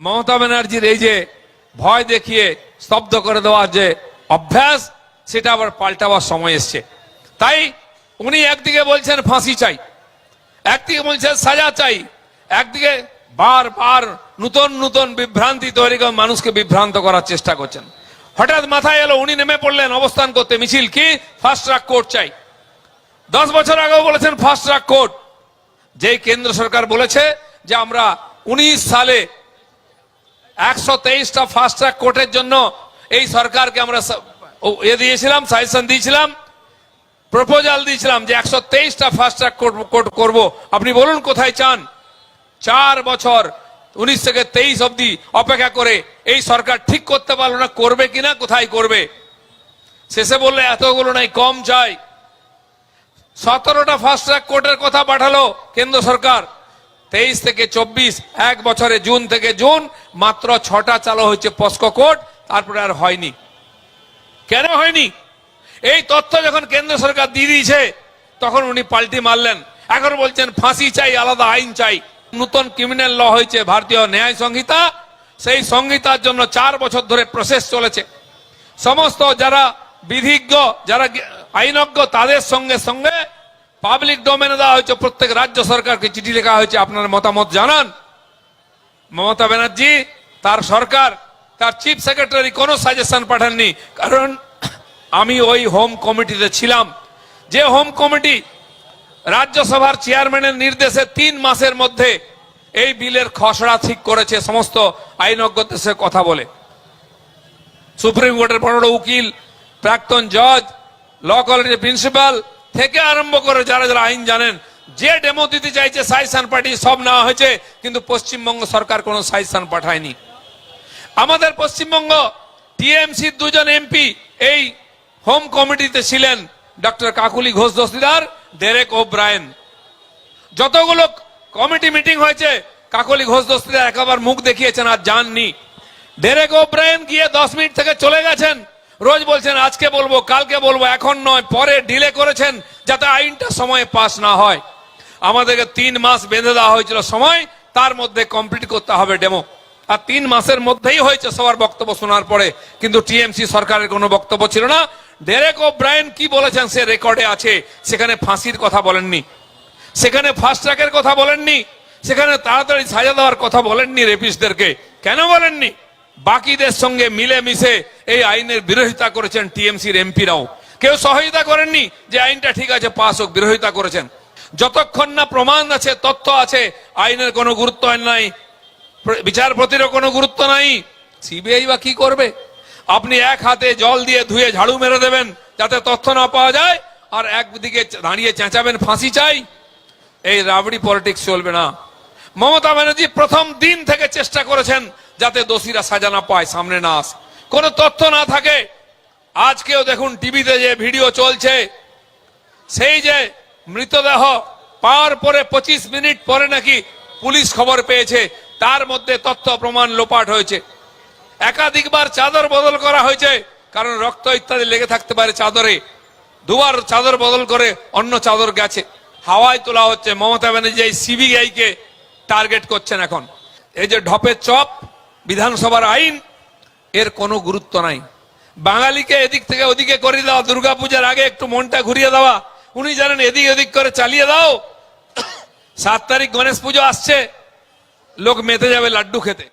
মমতা ব্যানার্জির এই যে ভয় দেখিয়ে স্তব্ধ করে দেওয়ার যে অভ্যাস, সেটা আবার পাল্টাবার সময় এসছে। তাই উনি একদিকে বলছেন ফাঁসি চাই, একদিকে বলছেন সাজা চাই, একদিকে বারবার নূতন নূতন বিভ্রান্তি তৈরি করে মানুষকে বিভ্রান্ত করার চেষ্টা করছেন। হঠাৎ মাথায় এলো, উনি নেমে পড়লেন অবস্থান করতে, মিছিল কি? ফাস্ট ট্রাক কোর্ট চাই। দশ বছর আগেও বলেছেন ফাস্ট ট্রাক কোর্ট যেই কেন্দ্র সরকার বলেছে যে আমরা উনিশ সালে একশো তেইশটা ফাস্ট ট্র্যাক কোর্টের জন্য এই সরকারকে আমরা এ দিয়েছিলাম সাজেশন দিয়েছিলাম প্রপোজাল দিয়েছিলাম যে একশো তেইশটা ফাস্ট ট্র্যাক কোর্ট করব। আপনি বলুন কোথায় চান? চার বছর, উনিশ থেকে তেইশ অবধি অপেক্ষা করে এই সরকার ঠিক করতে পারল না, করবে কিনা, কোথায় করবে? শেষে বললে এতগুলো নাই, কম চাই। সতেরোটা ফাস্ট ট্র্যাক কোর্টের কথা পাঠালো কেন্দ্র সরকার। তেইশ থেকে চব্বিশ, এক বছরে জুন থেকে জুন মাত্র ছটা চালু হয়েছে পস্কো কোর্ট তারপরে আর হয়নি। কেন হয়নি? এই তথ্য যখন কেন্দ্র সরকার দিয়ে দিয়েছে, তখন উনি পাল্টি মারলেন। এখন বলছেন, ফাঁসি চাই, আলাদা আইন চাই। নতুন ক্রিমিনাল ল হয়েছে ভারতীয় ন্যায় সংহিতা। সেই সংহিতার জন্য চার বছর ধরে প্রসেস চলেছে। সমস্ত যারা বিধিজ্ঞ, যারা আইনজ্ঞ, তাদের সঙ্গে সঙ্গে পাবলিক ডোমেনে দেওয়া হয়েছে। প্রত্যেক রাজ্য সরকারকে চিঠি লেখা হয়েছে। আপনার মতামত জানান। মমতা ব্যানার্জি, তার সরকার, তার চিফ সেক্রেটারি কোনো সাজেশন পাঠাননি। কারণ আমি ওই হোম কমিটিতে ছিলাম। যে হোম কমিটি রাজ্যসভার চেয়ারম্যানের নির্দেশে তিন মাসের মধ্যে এই বিলের খসড়া ঠিক করেছে, সমস্ত আইনজ্ঞদের সাথে কথা বলে। সুপ্রিম কোর্টের বড় উকিল, প্রাক্তন জজ ল কলেজের প্রিন্সিপাল থেকে আরম্ভ করে যারা যারা আইন জানেন যে ডেমো দিতে চাইছে সাইসান পার্টি, সব নেওয়া হয়েছে, কিন্তু পশ্চিমবঙ্গ সরকার কোনো সাইসান পাঠায়নি। আমাদের পশ্চিমবঙ্গ টিএমসির দুজন এমপি, এই হোম কমিটিতে ছিলেন doctor Kakoli Ghosh Dastidar, Derek O'Brien যতগুলো কমিটি মিটিং হয়েছে, কাকলি ঘোষ দস্তিদার একবার মুখ দেখিয়েছেন, আর যাননি। ডেরেক ও ব্রায়েন গিয়ে দশ মিনিট থেকে চলে গেছেন, রোজ বলছেন, আজকে বলব, কালকে বলব, এখন নয়, পরে ডিলে করেছেন, যাতে আইনটা সময়ে পাস না হয়। আমাদেরকে তিন মাস বেঁধে দেওয়া হয়েছিল সময়, তার মধ্যে কমপ্লিট করতে হবে ডেমো আর তিন মাসের মধ্যেই হয়েছে সবার বক্তব্য শোনার পরে, কিন্তু টিএমসি সরকারের কোনো বক্তব্য ছিল না। ডেরেক ও ব্রায়েন কি বলেছেন সে রেকর্ডে আছে, সেখানে ফাঁসির কথা বলেননি। সেখানে ফাস্ট ট্র্যাকের কথা বলেননি। সেখানে তাড়াতাড়ি সাজা দেওয়ার কথা বলেননি রেপিস্টদেরকে কেন বলেননি? বাকিদের সঙ্গে মিলে মিশে এই আইনের বিরোধিতা করেছেন টিএমসির এমপিরাও। কেউ সহায়তা করেননি যে আইনটা ঠিক আছে, পাস হোক, বিরোধিতা করেছেন। যতক্ষণ না প্রমাণ আছে, তথ্য আছে, আইনের কোনো গুরুত্ব নাই। বিচারপতিরও কোনো গুরুত্ব নাই। সিবিআই বা কি করবে? আপনি এক হাতে জল দিয়ে ধুয়ে ঝাড়ু মেরে দেবেন, যাতে তথ্য না পাওয়া যায়, আর একদিকে দাঁড়িয়ে চেঁচাবেন, ফাঁসি চাই। এই রাবড়ি পলিটিক্স চলবে না। মমতা ব্যানার্জি প্রথম দিন থেকে চেষ্টা করেছেন, যাতে দোষীরা সাজা না পায়, সামনে না আসে। কোনো তথ্য না থাকে। আজকেও দেখুন টিভিতে যে ভিডিও চলছে, সেই যে মৃতদেহ পাওয়ার পরে পঁচিশ মিনিট পরে নাকি পুলিশ খবর পেয়েছে। তার মধ্যে তথ্য প্রমাণ লোপাট হয়েছে। একাধিকবার চাদর বদল করা হয়েছে, কারণ রক্ত ইত্যাদি লেগে থাকতে পারে চাদরে। দুবার চাদর বদল করে অন্য চাদর গেছে। হাওয়ায় তোলা হচ্ছে, মমতা ব্যানার্জি এই সিবিআই কে টার্গেট করছেন এখন। এই যে ঢপের চপ, বিধানসভার আইন, এর কোনো গুরুত্ব নাই। বাঙালিকে এদিক থেকে ওদিকে করে দেওয়া, দুর্গাপূজার আগে একটু মনটা ঘুরিয়ে দেওয়া উনি জানেন এদিক ওদিক করে চালিয়ে দাও। সাত তারিখ গণেশ পুজো আসছে। লোক মেতে যাবে লাড্ডু খেতে।